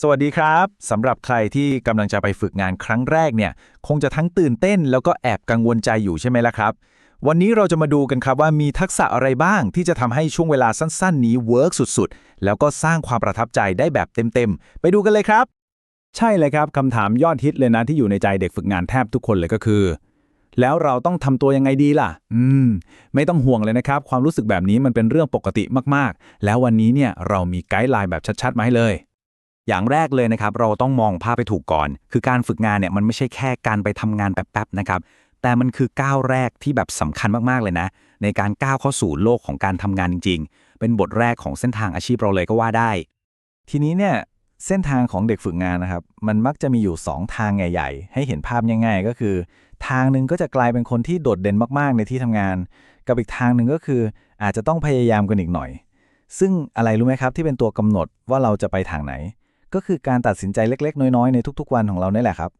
สวัสดีครับสำหรับใครที่กำลังจะไปฝึกงานครั้งแรกเนี่ยคงจะทั้งตื่นเต้น แล้วก็แอบกังวลใจอยู่ใช่ไหมล่ะครับ วันนี้เราจะมาดูกันครับว่ามีทักษะอะไรบ้างที่จะทำให้ช่วงเวลาสั้นๆ นี้เวิร์กสุดๆ แล้วก็สร้างความประทับใจได้แบบเต็มๆ ไปดูกันเลยครับ ใช่เลยครับคำถามยอดฮิตเลยนะที่อยู่ในใจเด็กฝึกงานแทบทุกคนเลยก็คือ แล้วเราต้องทำตัวยังไงดีล่ะ อืม ไม่ต้องห่วงเลยนะครับ ความรู้สึกแบบนี้มันเป็นเรื่องปกติมากๆ แล้ววันนี้เนี่ยเรามีไกด์ไลน์แบบชัดๆมาให้เลย อย่างแรกเลยนะครับเราต้องมองภาพไปถูกก่อน คือการฝึกงานเนี่ยมันไม่ใช่แค่การไปทำงานแป๊บๆนะครับแต่มันคือก้าวแรกที่แบบสำคัญมากๆเลยนะ ในการก้าวเข้าสู่โลกของการทำงานจริง ๆ เป็นบทแรกของเส้นทางอาชีพเราเลยก็ว่าได้ ทีนี้เนี่ยเส้นทางของเด็กฝึกงานนะครับ มันมักจะมีอยู่ 2 ทางใหญ่ ๆ ให้เห็นภาพง่ายๆก็คือ ทางหนึ่งก็จะกลายเป็นคนที่โดดเด่นมากๆ ในที่ทำงาน กับอีกทางหนึ่งก็คือ อาจจะต้องพยายามกันอีกหน่อย ซึ่งอะไรรู้ไหมครับที่เป็นตัวกำหนดว่าเราจะไปทางไหน ก็คือการตัดสินใจเล็ก ๆ น้อย ๆ ในทุกๆ วันของเรานี่แหละครับ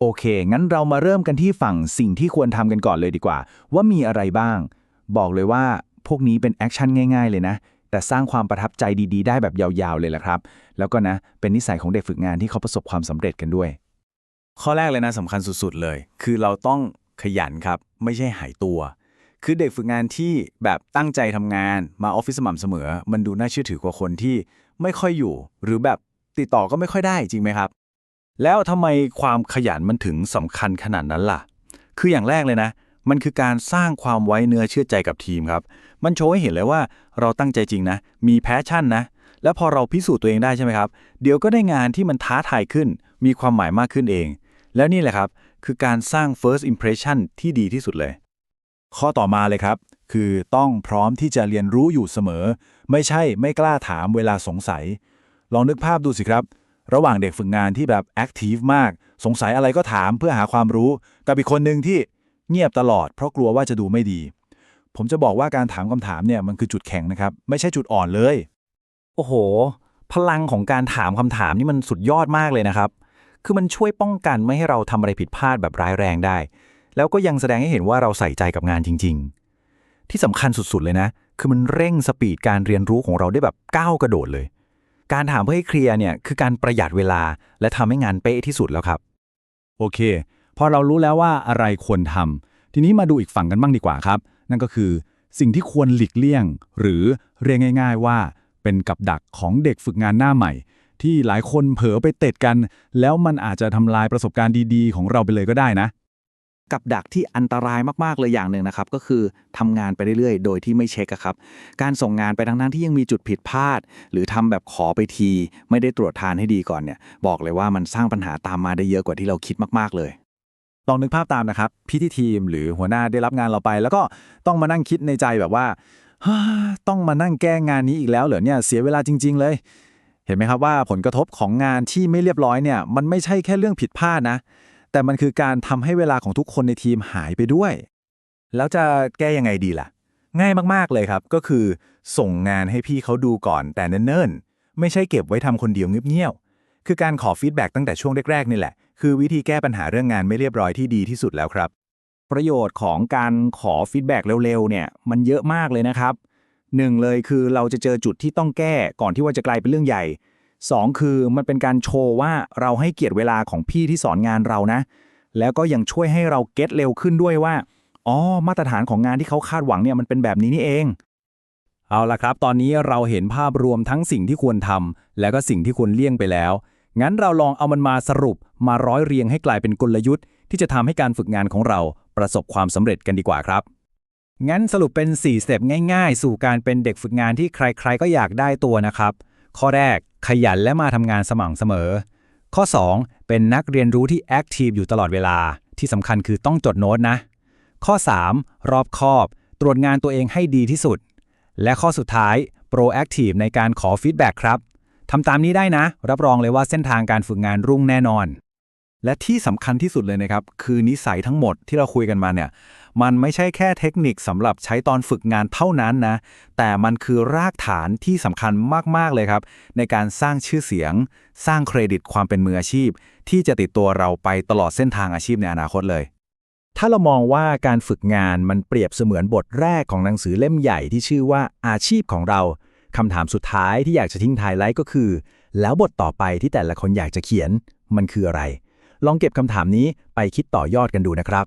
โอเค งั้นเรามาเริ่มกันที่ฝั่งสิ่งที่ควรทำกันก่อนเลยดีกว่า ว่ามีอะไรบ้าง บอกเลยว่าพวกนี้เป็นแอคชั่นง่าย ๆ เลยนะ แต่สร้างความประทับใจดีๆ ได้แบบยาวๆ เลยละครับ แล้วก็นะ เป็นนิสัยของเด็กฝึกงานที่เขาประสบความสำเร็จกันด้วย ข้อแรกเลยนะสำคัญสุดๆเลย คือเราต้องขยันครับ ไม่ใช่หายตัว คือเด็กฝึกงานที่แบบตั้งใจทำงานมาออฟฟิศสม่ำเสมอ มันดูน่าเชื่อถือกว่าคนที่ไม่ค่อยอยู่ หรือแบบ ติดต่อก็ไม่ค่อยได้จริงไหมครับ แล้วทำไมความขยันมันถึงสำคัญขนาดนั้นล่ะ คืออย่างแรกเลยนะ มันคือการสร้างความไว้เนื้อเชื่อใจกับทีมครับ มันโชว์ให้เห็นเลยว่าเราตั้งใจจริงนะ มีแพชชั่นนะ แล้วพอเราพิสูจน์ตัวเองได้ใช่ไหมครับ เดี๋ยวก็ได้งานที่มันท้าทายขึ้น มีความหมายมากขึ้นเอง แล้วนี่แหละครับ คือการสร้าง first impression ที่ดีที่สุดเลย ข้อต่อมาเลยครับ คือต้องพร้อมที่จะเรียนรู้อยู่เสมอ ไม่ใช่ไม่กล้าถามเวลาสงสัย ลองนึกภาพดูสิครับ ระหว่างเด็กฝึกงานที่แบบแอคทีฟมาก สงสัยอะไรก็ถามเพื่อหาความรู้ กับอีกคนหนึ่งที่เงียบตลอด เพราะกลัวว่าจะดูไม่ดี ผมจะบอกว่าการถามคำถามเนี่ยมันคือจุดแข็งนะครับ ไม่ใช่จุดอ่อนเลย โอ้โห พลังของการถามคำถามนี่มันสุดยอดมากเลยนะครับ คือมันช่วยป้องกันไม่ให้เราทำอะไรผิดพลาดแบบร้ายแรงได้ แล้วก็ยังแสดงให้เห็นว่าเราใส่ใจกับงานจริง ๆ ที่สำคัญสุดๆเลยนะ คือมันเร่งสปีดการเรียนรู้ของเราได้แบบก้าวกระโดดเลย การถามเพื่อให้เคลียร์เนี่ยคือการประหยัดเวลา และทำให้งานเป๊ะที่สุดแล้วครับ โอเค พอเรารู้แล้วว่าอะไรควรทำทีนี้มาดูอีกฝั่งกันบ้างดีกว่าครับ นั่นก็คือ สิ่งที่ควรหลีกเลี่ยง หรือเรียกง่าย ๆ ว่า เป็นกับดักของเด็กฝึกงานหน้าใหม่ ที่หลายคนเผลอไปเตะกัน แล้วมันอาจจะทำลายประสบการณ์ดีๆ ของเราไปเลยก็ได้นะ กับดักที่อันตรายมากๆเลยอย่างหนึ่งนะครับ ก็คือทำงานไปเรื่อยๆ โดยที่ไม่เช็คครับ การส่งงานไปทั้งนั้นที่ยังมีจุดผิดพลาด หรือทำแบบขอไปที ไม่ได้ตรวจทานให้ดีก่อนเนี่ย บอกเลยว่ามันสร้างปัญหาตามมาได้เยอะกว่าที่เราคิดมากๆเลยลองนึกภาพตามนะครับ พี่ที่ทีมหรือหัวหน้าได้รับงานเราไป แล้วก็ต้องมานั่งคิดในใจแบบว่าฮ่าต้องมานั่งแก้งานนี้อีกแล้วเหรอเนี่ยเสียเวลาจริง ๆ เลย เห็นไหมครับว่าผลกระทบของงานที่ไม่เรียบร้อยเนี่ย มันไม่ใช่แค่เรื่องผิดพลาดนะ แต่มันคือการทำให้เวลาของทุกคนในทีมหายไปด้วย แล้วจะแก้ยังไงดีล่ะ ง่ายมากๆเลยครับ ก็คือส่งงานให้พี่เขาดูก่อนแต่เนิ่นๆ ไม่ใช่เก็บไว้ทำคนเดียวเงียบๆ คือการขอฟีดแบ็กตั้งแต่ช่วงแรกๆนี่แหละ คือวิธีแก้ปัญหาเรื่องงานไม่เรียบร้อยที่ดีที่สุดแล้วครับ ประโยชน์ของการขอฟีดแบ็กเร็วๆ เนี่ย มันเยอะมากเลยนะครับหนึ่งเลยคือเราจะเจอจุดที่ต้องแก้ก่อนที่ว่าจะกลายเป็นเรื่องใหญ่ สองคือมันเป็นการโชว์ว่าเราให้เกียรติเวลาของพี่ที่สอนงานเรานะ แล้วก็ยังช่วยให้เราเก็ตเร็วขึ้นด้วยว่าอ๋อมาตรฐานของงานที่เขาคาดหวังเนี่ยมันเป็นแบบนี้นี่เอง เอาละครับ ตอนนี้เราเห็นภาพรวมทั้งสิ่งที่ควรทำและก็สิ่งที่ควรเลี่ยงไปแล้ว งั้นเราลองเอามันมาสรุปมาร้อยเรียงให้กลายเป็นกลยุทธ์ ที่จะทำให้การฝึกงานของเราประสบความสำเร็จกันดีกว่าครับงั้นสรุปเป็น4สเต็ปง่ายๆ สู่การเป็นเด็กฝึกงานที่ใครๆก็อยากได้ตัวนะครับ ข้อแรก ขยันและมาทำงานสม่ำเสมอ ข้อ 2 เป็นนักเรียนรู้ที่แอคทีฟอยู่ตลอดเวลา ที่สำคัญคือต้องจดโน้ตนะ ข้อ 3 รอบคอบ ตรวจงานตัวเองให้ดีที่สุด และข้อสุดท้ายโปรแอคทีฟในการขอฟีดแบ็กครับทำตามนี้ได้นะ รับรองเลยว่าเส้นทางการฝึกงานรุ่งแน่นอน และที่สำคัญที่สุดเลยนะครับ คือนิสัยทั้งหมดที่เราคุยกันมาเนี่ย มันไม่ใช่แค่เทคนิคสำหรับใช้ตอนฝึกงานเท่านั้นนะ แต่มันคือรากฐานที่สำคัญมาก ๆ เลยครับ ในการสร้างชื่อเสียง สร้างเครดิตความเป็นมืออาชีพ ที่จะติดตัวเราไปตลอดเส้นทางอาชีพในอนาคตเลย ถ้าเรามองว่าการฝึกงานมันเปรียบเสมือนบทแรกของหนังสือเล่มใหญ่ที่ชื่อว่าอาชีพของเราคำถามสุดท้ายที่อยากจะทิ้งท้ายไว้ก็คือ แล้วบทต่อไปที่แต่ละคนอยากจะเขียนมันคืออะไร ลองเก็บคำถามนี้ไปคิดต่อยอดกันดูนะครับ